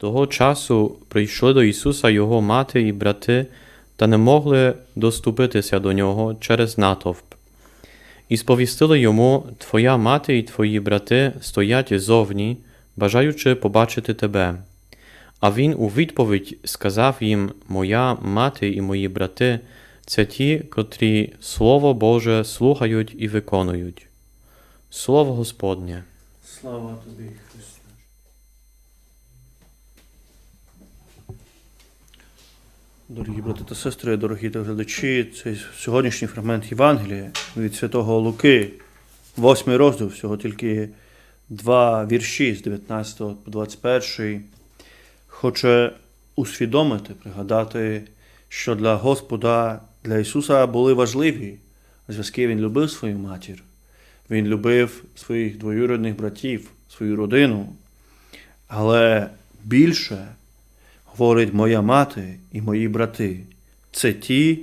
Того часу прийшли до Ісуса Його мати і брати, та не могли доступитися до нього через натовп. І сповістили йому Твоя мати і твої брати стоять зовні, бажаючи побачити тебе. А він у відповідь сказав їм: Моя мати і мої брати це ті, котрі Слово Боже слухають і виконують. Слово Господнє. Слава тобі, Христе. Дорогі брати та сестри, дорогі глядачі, цей сьогоднішній фрагмент Євангелія від Святого Луки, восьмий розділ, всього тільки два вірші з 19 по 21, хоче усвідомити, пригадати, що для Господа, для Ісуса були важливі зв'язки. Він любив свою матір, Він любив своїх двоюрідних братів, свою родину. Але більше говорить моя мати і мої брати. Це ті,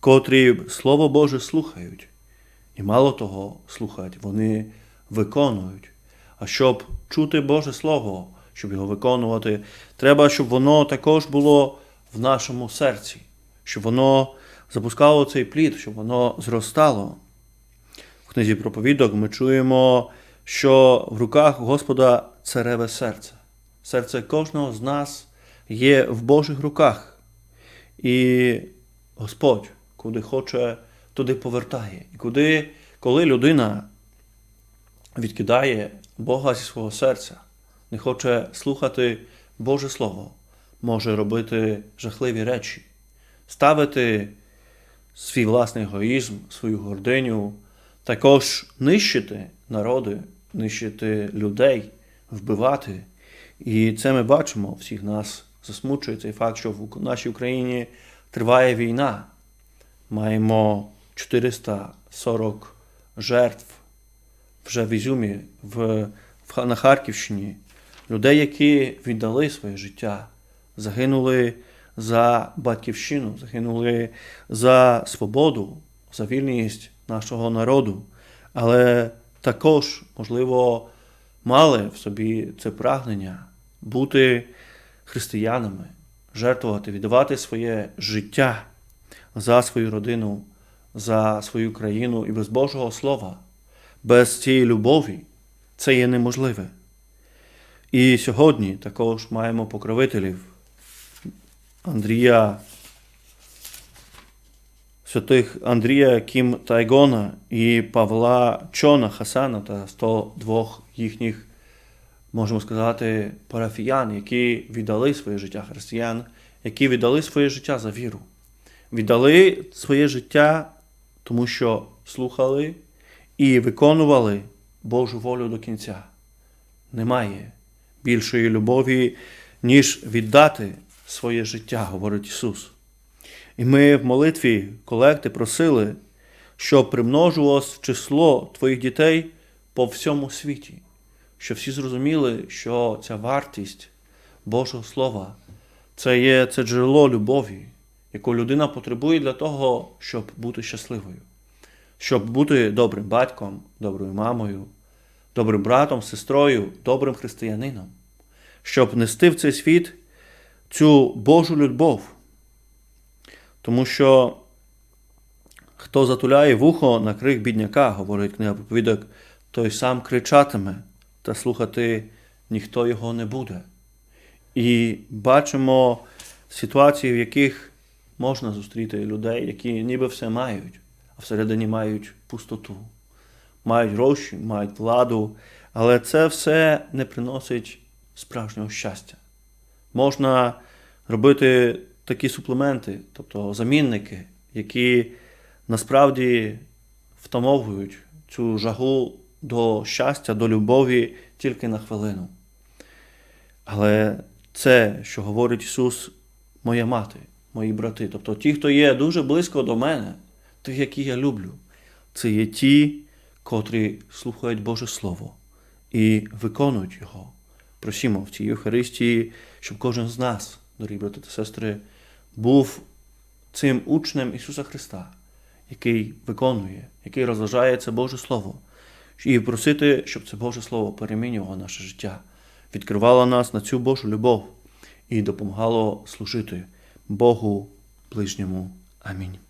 котрі Слово Боже слухають. І мало того слухають, вони виконують. А щоб чути Боже Слово, щоб його виконувати, треба, щоб воно також було в нашому серці, щоб воно запускало цей плід, щоб воно зростало. В книзі проповідок ми чуємо, що в руках Господа цареве серце. Серце кожного з нас є в Божих руках. І Господь, куди хоче, туди повертає. І куди, коли людина відкидає Бога зі свого серця, не хоче слухати Боже Слово, може робити жахливі речі, ставити свій власний егоїзм, свою гординю, також нищити народи, нищити людей, вбивати. І це ми бачимо, всіх нас засмучує цей факт, що в нашій Україні триває війна. Маємо 440 жертв вже в Ізюмі, в, в, на Харківщині, людей, які віддали своє життя, загинули за батьківщину, загинули за свободу, за вільність нашого народу. Але також, можливо, мали в собі це прагнення бути християнами, жертвувати, віддавати своє життя за свою родину, за свою країну і без Божого Слова, без цієї любові це є неможливе. І сьогодні також маємо покровителів Андрія, святих Андрія Кім Тайгона і Павла Чона Хасана та 102 їхніх можемо сказати, парафіян, які віддали своє життя християн, які віддали своє життя за віру. Віддали своє життя, тому що слухали і виконували Божу волю до кінця. Немає більшої любові, ніж віддати своє життя, говорить Ісус. І ми в молитві колекти просили, щоб примножувалось число твоїх дітей по всьому світі щоб всі зрозуміли, що ця вартість Божого Слова це є це джерело любові, яку людина потребує для того, щоб бути щасливою, щоб бути добрим батьком, доброю мамою, добрим братом, сестрою, добрим християнином, щоб нести в цей світ цю Божу любов. Тому що хто затуляє вухо на крик бідняка, говорить книга проповідок, той сам кричатиме та слухати ніхто його не буде. І бачимо ситуації, в яких можна зустріти людей, які ніби все мають, а всередині мають пустоту, мають гроші, мають владу, але це все не приносить справжнього щастя. Можна робити такі суплементи, тобто замінники, які насправді втамовують цю жагу до щастя, до любові тільки на хвилину. Але це, що говорить Ісус, моя мати, мої брати, тобто ті, хто є дуже близько до мене, тих, які я люблю, це є ті, котрі слухають Боже Слово і виконують Його. Просімо в цій Євхаристії, щоб кожен з нас, дорогі брати та сестри, був цим учнем Ісуса Христа, який виконує, який розважає це Боже Слово і просити, щоб це Боже Слово перемінювало наше життя, відкривало нас на цю Божу любов, і допомагало служити Богу ближньому. Амінь.